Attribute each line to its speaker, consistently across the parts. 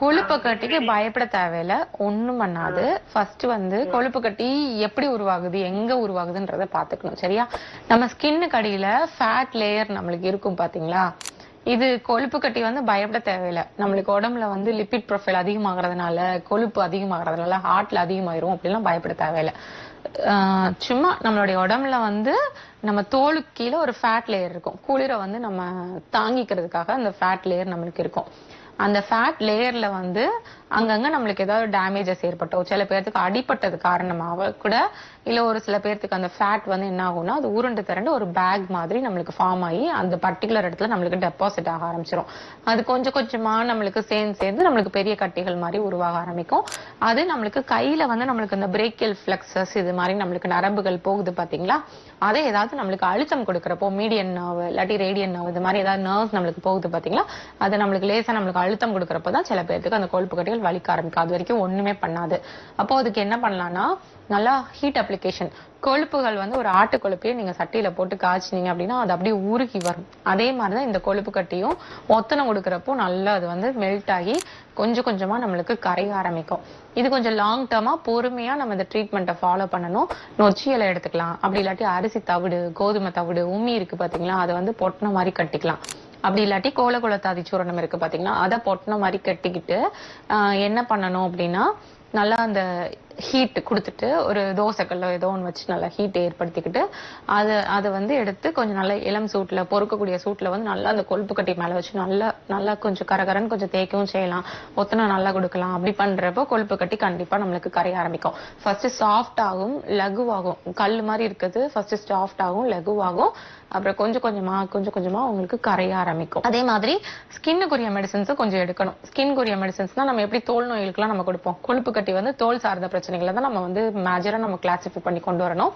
Speaker 1: கொழுப்பு கட்டிக்கு பயப்பட தேவையில்ல. ஒண்ணும் பண்ணாது. ஃபர்ஸ்ட் வந்து கொழுப்பு கட்டி எப்படி உருவாகுது எங்க உருவாகுதுன்றத பாத்துக்கணும் சரியா? நம்ம ஸ்கின்னுக்கு கடியில ஃபேட் லேயர் நம்மளுக்கு இருக்கும் பாத்தீங்களா? இது கொழுப்பு கட்டி வந்து பயப்பட தேவையில்ல. நம்மளுக்கு உடம்புல வந்து லிபிட் ப்ரொஃபைல் அதிகமாகறதுனால கொழுப்பு அதிகமாகறதுனால ஹார்ட்ல அதிகமாயிரும் அப்படிலாம் பயப்பட தேவையில்ல. சும்மா நம்மளுடைய உடம்புல வந்து நம்ம தோலுக்கு கீழே ஒரு ஃபேட் லேயர் இருக்கும். குளிரை வந்து நம்ம தாங்கிக்கிறதுக்காக அந்த ஃபேட் லேயர் நம்மளுக்கு இருக்கும். அந்த ஃபேட் லேயர்ல வந்து அங்கங்க நம்மளுக்கு ஏதாவது டேமேஜஸ் ஏற்பட்டோ சில பேர்த்துக்கு அடிபட்டது காரணமாக கூட இல்ல ஒரு சில பேர்த்துக்கு அந்த ஃபேட் வந்து என்ன ஆகும்னா அது உருண்டு திரண்டு ஒரு பேக் மாதிரி நம்மளுக்கு ஃபார்ம் ஆகி அந்த பர்டிகுலர் இடத்துல நம்மளுக்கு டெபாசிட் ஆக ஆரம்பிச்சிடும் அது கொஞ்சம் கொஞ்சமா நம்மளுக்கு சேர்ந்து சேர்ந்து நம்மளுக்கு பெரிய கட்டிகள் மாதிரி உருவாக ஆரம்பிக்கும். அது நம்மளுக்கு கையில வந்து நம்மளுக்கு இந்த பிரேக்கியல் ஃபிளக்சஸ் இது மாதிரி நம்மளுக்கு நரம்புகள் போகுது பாத்தீங்களா? அதை ஏதாவது நம்மளுக்கு அழுத்தம் கொடுக்குறப்போ மீடியன் நர்வ் இல்லாட்டி ரேடியன் நர்வ் இது மாதிரி ஏதாவது நர்வ்ஸ் நம்மளுக்கு போகுது பாத்தீங்களா? அது நம்மளுக்கு லேசா நம்மளுக்கு அழுத்தம் கொடுக்கறப்போ தான் சில பேர்த்துக்கு அந்த கொழுப்பு கட்டிகள் வலிக்க ஆரம்பிக்கும். அது வரைக்கும் ஒண்ணுமே பண்ணாது. அப்போ அதுக்கு என்ன பண்ணலாம்னா நல்லா ஹீட் அப்ளிகேஷன் கொழுப்புகள் வந்து ஒரு ஆட்டு கொழுப்பையே நீங்க சட்டியில போட்டு காய்ச்சினீங்க அப்படின்னா அது அப்படியே உருகி வரும். அதே மாதிரிதான் இந்த கொழுப்பு கட்டியும் ஒத்தனம் கொடுக்கறப்போ நல்லா அது வந்து மெல்ட் ஆகி கொஞ்சம் கொஞ்சமா நம்மளுக்கு கரைய ஆரம்பிக்கும். இது கொஞ்சம் லாங் டேர்மா பொறுமையா நம்ம இந்த ட்ரீட்மெண்ட்டை ஃபாலோ பண்ணணும். நொச்சி இலை எடுத்துக்கலாம். அப்படி இல்லாட்டி அரிசி தவிடு கோதுமை தவிடு உமி இருக்கு பாத்தீங்களா? அதை வந்து பொட்டின மாதிரி கட்டிக்கலாம். அப்படி இல்லாட்டி கோலகுலத்தாதி சூரணம் இருக்கு பாத்தீங்கன்னா அதை பொட்டின மாதிரி கட்டிக்கிட்டு என்ன பண்ணணும் அப்படின்னா நல்லா அந்த ஹீட் கொடுத்துட்டு ஒரு தோசைக்கல்ல ஏதோ ஒன்று வச்சு நல்லா ஹீட் ஏற்படுத்திக்கிட்டு அதை அதை வந்து எடுத்து கொஞ்சம் நல்லா இளம் சூட்டில் பொறுக்கக்கூடிய சூட்டில் வந்து நல்லா அந்த கொழுப்பு கட்டி மேலே வச்சு நல்லா நல்லா கொஞ்சம் கரகரன்னு கொஞ்சம் தேய்க்கவும் செய்யலாம். ஒத்தனை நல்லா கொடுக்கலாம். அப்படி பண்ணுறப்போ கொழுப்பு கட்டி கண்டிப்பாக நம்மளுக்கு கரைய ஆரம்பிக்கும். ஃபர்ஸ்ட் சாஃப்ட் ஆகும் லகுவாகும். கல் மாதிரி இருக்குது ஃபர்ஸ்ட் சாஃப்ட் ஆகும் லகுவாகும். அப்புறம் கொஞ்சம் கொஞ்சமா கொஞ்சம் கொஞ்சமா உங்களுக்கு கரைய ஆரம்பிக்கும். அதே மாதிரி ஸ்கின்னுக்குரிய மெடிசன்ஸும் கொஞ்சம் எடுக்கணும். ஸ்கின்குரிய மெடிசன்ஸ்னா நம்ம எப்படி தோல் நோய்களுக்குலாம் நம்ம கொடுப்போம்? கொழுப்பு கட்டி வந்து தோல் சார்ந்த பிரச்சனை பிரச்சனைகளை தான் நம்ம வந்து மேஜரா நம்ம கிளாசிஃபை பண்ணி கொண்டு வரணும்.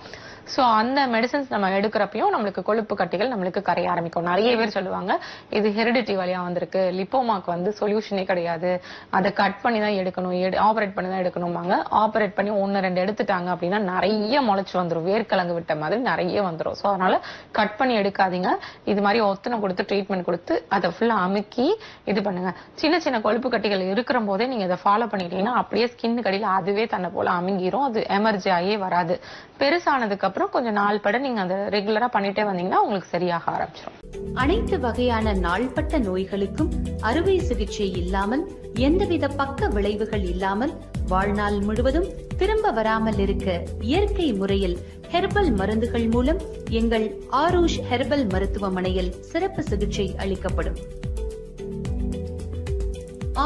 Speaker 1: சோ அந்த மெடிசன்ஸ் நம்ம எடுக்கிறப்பையும் நம்மளுக்கு கொழுப்பு கட்டிகள் நம்மளுக்கு கரைய ஆரம்பிக்கும். நிறைய பேர் சொல்லுவாங்க இது ஹெரிடிட்டி வழியா வந்திருக்கு லிப்போமாக்கு வந்து சொல்யூஷனே கிடையாது. அதை கட் பண்ணி தான் எடுக்கணும் ஆபரேட் பண்ணி தான் எடுக்கணும்பாங்க. ஆபரேட் பண்ணி ஒன்னு ரெண்டு எடுத்துட்டாங்க அப்படின்னா நிறைய முளைச்சு வந்துடும் வேர்க்கிழங்கு விட்ட மாதிரி நிறைய வந்துடும் சோ அதனால கட் பண்ணி எடுக்காதீங்க. இது மாதிரி ஒத்தனை கொடுத்து ட்ரீட்மெண்ட் கொடுத்து அதை ஃபுல்லா அமுக்கி இது பண்ணுங்க. சின்ன சின்ன கொழுப்பு கட்டிகள் இருக்கிற போதே நீங்க இதை ஃபாலோ பண்ணிட்டீங்கன்னா அப்படியே ஸ்கின் கடியில அதுவே தன்னை போல அமைங்கிரும் அது எமர்ஜி ஆகியே வராது. பெருசானதுக்கு அப்புறம் கொஞ்சம் நாள் பட நீங்க அதை ரெகுலரா பண்ணிட்டே வந்தீங்கன்னா உங்களுக்கு சரியாக ஆரம்பிச்சிடும்
Speaker 2: அனைத்து வகையான நாள்பட்ட நோய்களுக்கும் அறுவை சிகிச்சை இல்லாமல் எந்தவித பக்க விளைவுகள் இல்லாமல் வாழ்நாள் முழுவதும் திரும்ப வராமல் இருக்க இயற்கை முறையில் ஹெர்பல் மருந்துகள் மூலம் எங்கள் ஆரூஷ் ஹெர்பல் மருத்துவமனையில் சிறப்பு சிகிச்சை அளிக்கப்படும்.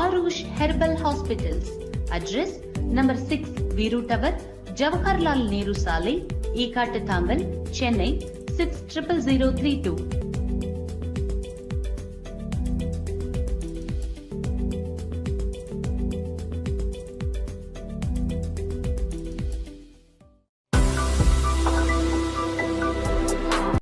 Speaker 2: Aarush herbal hospitals. Address number six Veeru tower Jawaharlal Nehru சாலை Ekkattuthangal Chennai six triple zero three two